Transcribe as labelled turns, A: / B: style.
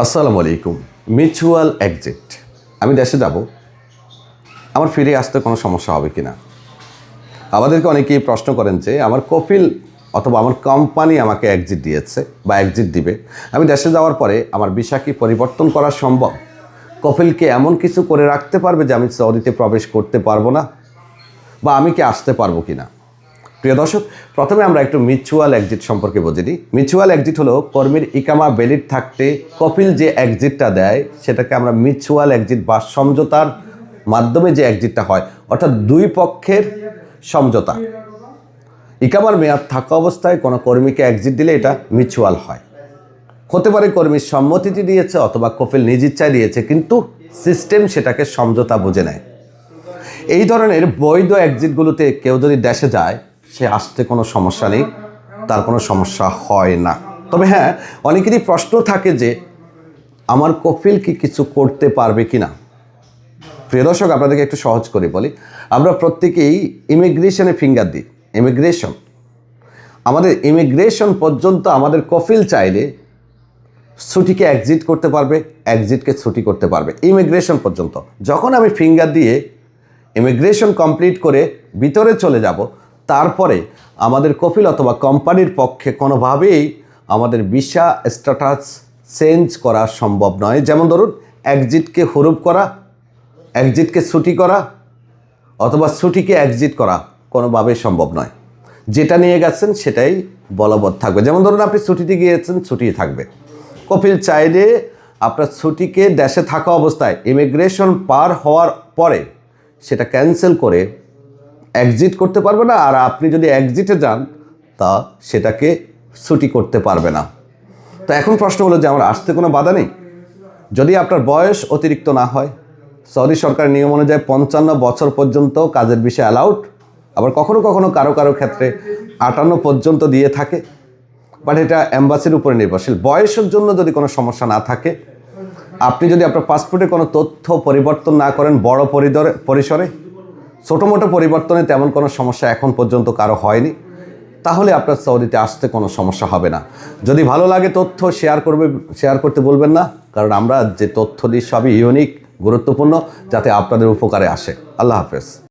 A: আসসালামু আলাইকুম, mutual exit. আমি দেশে যাব, আমার ফিরে আসতে কোনো সমস্যা হবে কি না আমাদেরকে অনেকেই প্রশ্ন করেন যে, আমার কপিল অথবা আমার কোম্পানি আমাকে এক্সিট দিয়েছে বা এক্সিট দিবে। আমি দেশে যাওয়ার পরে আমার ভিসা কি পরিবর্তন করা সম্ভব? কপিলকে এমন কিছু করে রাখতে পারবে যে আমি সৌদিতে প্রবেশ করতে পারব না? বা আমি কি আসতে পারব কি না প্রিয় দর্শক, প্রথমে আমরা একটু মিউচুয়াল এক্সিট সম্পর্কে বুঝে নিই। মিউচুয়াল এক্সিট হলো কর্মীর ইকামা ভ্যালিড থাকতে কপিল যে এক্সিটটা দেয়, সেটাকে আমরা মিউচুয়াল এক্সিট বা সমঝোতার মাধ্যমে যে এক্সিটটা হয়, অর্থাৎ দুই পক্ষের সমঝোতা। ইকামার মেয়াদ থাকা অবস্থায় কোনো কর্মীকে এক্সিট দিলে এটা মিউচুয়াল হয়। হতে পারে কর্মীর সম্মতিটি দিয়েছে অথবা কপিল নিজ ইচ্ছায় দিয়েছে, কিন্তু সিস্টেম সেটাকে সমঝোতা বুঝে নেয়। এই ধরনের বৈধ এক্সিটগুলোতে কেউ যদি দেশে যায় সে আসতে কোনো সমস্যা নেই, তার কোনো সমস্যা হয় না। তবে হ্যাঁ অনেকেরই প্রশ্ন থাকে যে, আমার কপিল কি কিছু করতে পারবে কি না প্রিয় দর্শক, আপনাদেরকে একটু সহজ করে বলি। আমরা প্রত্যেকেই ইমিগ্রেশনে ফিঙ্গার দিই। ইমিগ্রেশন। আমাদের ইমিগ্রেশন পর্যন্ত আমাদের কফিল চাইলে ছুটিকে এক্সিট করতে পারবে এক্সিটকে ছুটি করতে পারবে। ইমিগ্রেশন পর্যন্ত। যখন আমি ফিঙ্গার দিয়ে ইমিগ্রেশন কমপ্লিট করে ভিতরে চলে যাব তারপরে আমাদের কপিল অথবা কোম্পানির পক্ষে কোনোভাবেই আমাদের ভিসা স্ট্যাটাস চেঞ্জ করা সম্ভব নয়। যেমন ধরুন, একজিটকে হরুপ করা, একজিটকে ছুটি করা, অথবা ছুটিকে একজিট করা কোনোভাবেই সম্ভব নয়। যেটা নিয়ে গেছেন সেটাই বলবৎ থাকবে। যেমন ধরুন, আপনি ছুটিতে গিয়েছেন ছুটি থাকবে। কপিল চাইলে আপনার ছুটিকে দেশে থাকা অবস্থায় ইমিগ্রেশন পার হওয়ার পরে সেটা ক্যান্সেল করে এক্সিট করতে পারবে না, আর আপনি যদি এক্সিটে যান, তা সেটাকে ছুটি করতে পারবে না। তো এখন প্রশ্ন হলো যে আমার আসতে কোনো বাধা নেই? যদি আপনার বয়স অতিরিক্ত না হয়, সৌদি সরকারের নিয়ম অনুযায়ী পঞ্চান্ন বছর পর্যন্ত কাজের বিষয়ে অ্যালাউড আবার কখনো কখনো কারও কারও ক্ষেত্রে আটান্ন পর্যন্ত দিয়ে থাকে বাট এটা অ্যাম্বাসির উপরে নির্ভরশীল। বয়সের জন্য যদি কোনো সমস্যা না থাকে, আপনি যদি আপনার পাসপোর্টে কোনো তথ্য পরিবর্তন না করেন বড় পরিদরে পরিসরে ছোটো মোটো পরিবর্তনে তেমন কোনো সমস্যা এখন পর্যন্ত কারও হয়নি। তাহলে আপনার সৌদিতে আসতে কোনো সমস্যা হবে না। যদি ভালো লাগে তথ্য শেয়ার করবে, শেয়ার করতে বলবেন না, কারণ আমরা যে তথ্য দিই সবই ইউনিক গুরুত্বপূর্ণ, যাতে আপনাদের উপকারে আসে। আল্লাহ হাফেজ।